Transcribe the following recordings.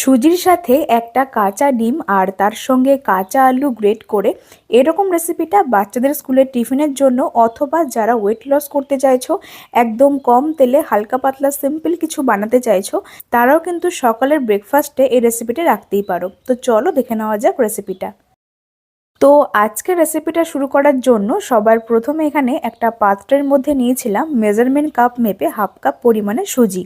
সুজির সাথে একটা কাঁচা ডিম আর তার সঙ্গে কাঁচা আলু গ্রেট করে এরকম রেসিপিটা বাচ্চাদের স্কুলের টিফিনের জন্য অথবা যারা ওয়েট লস করতে চাইছো, একদম কম তেলে হালকা পাতলা সিম্পল কিছু বানাতে চাইছো, তারাও কিন্তু সকালের ব্রেকফাস্টে এই রেসিপিটা রাখতেই পারো। তো চলো দেখে নেওয়া যাক রেসিপিটা তো আজকে রেসিপিটা শুরু করার জন্য সবার প্রথমে এখানে একটা পাত্রের মধ্যে নিয়েছিলাম মেজারমেন্ট কাপ মেপে হাফ কাপ পরিমাণে সুজি।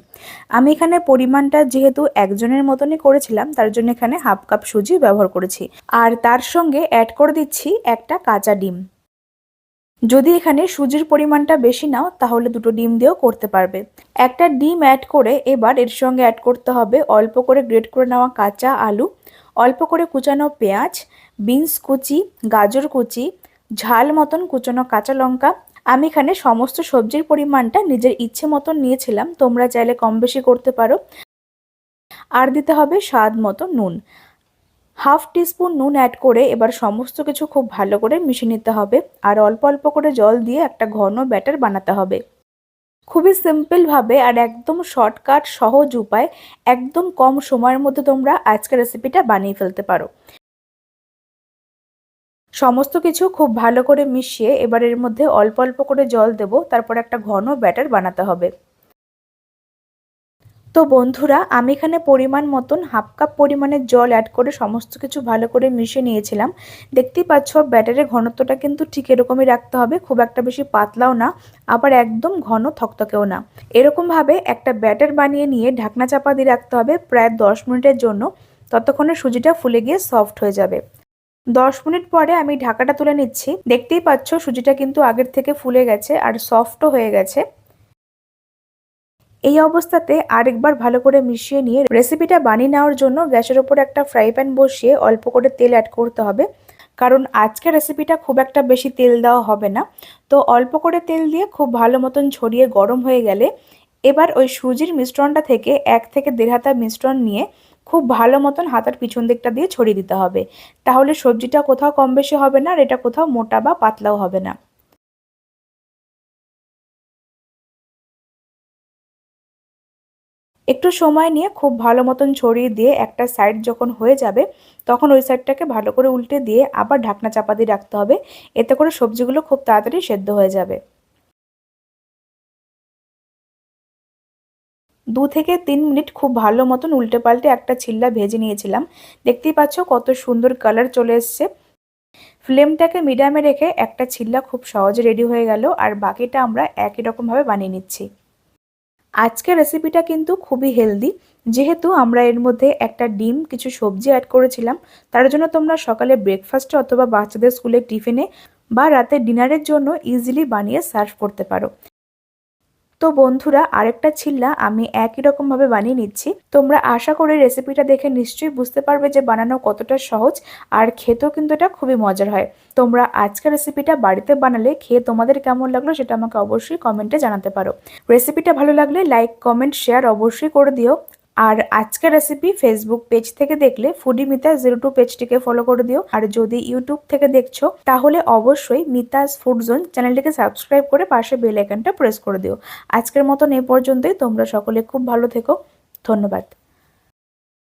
আমি এখানে পরিমাণটা যেহেতু একজনের মতনই করেছিলাম, তার জন্য এখানে হাফ কাপ সুজি ব্যবহার করেছি। আর তার সঙ্গে অ্যাড করে দিচ্ছি একটা কাঁচা ডিম। যদি এখানে সুজির পরিমাণটা বেশি নাও, তাহলে দুটো ডিম দিয়েও করতে পারবে। একটা ডিম অ্যাড করে এবার এর সঙ্গে অ্যাড করতে হবে অল্প করে গ্রেট করে নেওয়া কাঁচা আলু, অল্প করে কুচানো পেঁয়াজ বিনস কুচি, গাজর কুচি, ঝাল মতন কুচানো কাঁচা লঙ্কা। আমি এখানে সমস্ত সবজির পরিমাণটা নিজের ইচ্ছে মতন নিয়েছিলাম, তোমরা চাইলে কম বেশি করতে পারো। আর দিতে হবে স্বাদ মতো নুন। হাফ টিস্পুন নুন অ্যাড করে এবার সমস্ত কিছু খুব ভালো করে মিশিয়ে নিতে হবে আর অল্প অল্প করে জল দিয়ে একটা ঘন ব্যাটার বানাতে হবে। খুবই সিম্পলভাবে আর একদম শর্টকাট, সহজ উপায়, একদম কম সময়ের মধ্যে তোমরা আজকের রেসিপিটা বানিয়ে ফেলতে পারো। সমস্ত কিছু খুব ভালো করে মিশিয়ে এবার এর মধ্যে অল্প অল্প করে জল দেব, তারপর একটা ঘন ব্যাটার বানাতে হবে। তো বন্ধুরা, আমি এখানে পরিমাণ মতন হাফ কাপ পরিমাণের জল অ্যাড করে সমস্ত কিছু ভালো করে মিশিয়ে নিয়েছিলাম। দেখতেই পাচ্ছ, ব্যাটারের ঘনত্বটা কিন্তু ঠিক এরকমই রাখতে হবে, খুব একটা বেশি পাতলাও না, আবার একদম ঘন থকথকেও না। এরকমভাবে একটা ব্যাটার বানিয়ে নিয়ে ঢাকনা চাপা দিয়ে রাখতে হবে প্রায় দশ মিনিটের জন্য, ততক্ষণে সুজিটা ফুলে গিয়ে সফট হয়ে যাবে। দশ মিনিট পরে আমি ঢাকাটা তুলে নিচ্ছি। দেখতেই পাচ্ছ, সুজিটা কিন্তু আগের থেকে ফুলে গেছে আর সফটও হয়ে গেছে। এই অবস্থাতে আরেকবার ভালো করে মিশিয়ে নিয়ে রেসিপিটা বানিয়ে নেওয়ার জন্য গ্যাসের ওপর একটা ফ্রাই প্যান বসিয়ে অল্প করে তেল অ্যাড করতে হবে। কারণ আজকে রেসিপিটা খুব একটা বেশি তেল দেওয়া হবে না। তো অল্প করে তেল দিয়ে খুব ভালো মতন ছড়িয়ে গরম হয়ে গেলে এবার ওই সুজির মিশ্রণটা থেকে এক থেকে দেড় হাতা মিশ্রণ নিয়ে খুব ভালো মতন হাতার পিছন দিকটা দিয়ে ছড়িয়ে দিতে হবে। তাহলে সবজিটা কোথাও কম বেশি হবে না আর এটা কোথাও মোটা বা পাতলাও হবে না। একটু সময় নিয়ে খুব ভালো মতন ছড়িয়ে দিয়ে একটা সাইড যখন হয়ে যাবে, তখন ওই সাইডটাকে ভালো করে উল্টে দিয়ে আবার ঢাকনা চাপা দিয়ে রাখতে হবে। এতে করে সবজিগুলো খুব তাড়াতাড়ি সেদ্ধ হয়ে যাবে। দু থেকে তিন মিনিট খুব ভালো মতন উল্টে পাল্টে একটা ছিল্লা ভেজে নিয়েছিলাম। দেখতেই পাচ্ছ কত সুন্দর কালার চলে এসছে। ফ্লেমটাকে মিডিয়ামে রেখে একটা ছিল্লা খুব সহজে রেডি হয়ে গেল, আর বাকিটা আমরা একই রকমভাবে বানিয়ে নিচ্ছি। আজকের রেসিপিটা কিন্তু খুবই হেলদি যেহেতু আমরা এর মধ্যে একটা ডিম, কিছু সবজি অ্যাড করেছিলাম, তার জন্য তোমরা সকালে ব্রেকফাস্টে অথবা বাচ্চাদের স্কুলের টিফিনে বা রাতে ডিনারের জন্য ইজিলি বানিয়ে সার্ভ করতে পারো। তো বন্ধুরা, আরেকটা ছিল্লা আমি একই রকমভাবে বানিয়ে নিচ্ছি। তোমরা আশা করে রেসিপিটা দেখে নিশ্চয়ই বুঝতে পারবে যে বানানো কতটা সহজ আর খেতেও কিন্তু এটা খুবই মজার হয়। তোমরা আজকের রেসিপিটা বাড়িতে বানালে খেয়ে তোমাদের কেমন লাগল সেটা আমাকে অবশ্যই কমেন্টে জানাতে পারো। রেসিপিটা ভালো লাগলে লাইক কমেন্ট শেয়ার অবশ্যই করে দিও। আর আজকের রেসিপি ফেসবুক পেজ থেকে দেখলে ফুডি মিতাস জিরো টু পেজটিকে ফলো করে দিও। আর যদি ইউটিউব থেকে দেখছ, তাহলে অবশ্যই মিতাস ফুড জোন চ্যানেলটিকে সাবস্ক্রাইব করে পাশে বেল আইকনটা প্রেস করে দিও। আজকের মতন এ পর্যন্তই। তোমরা সকলে খুব ভালো থেকো। ধন্যবাদ।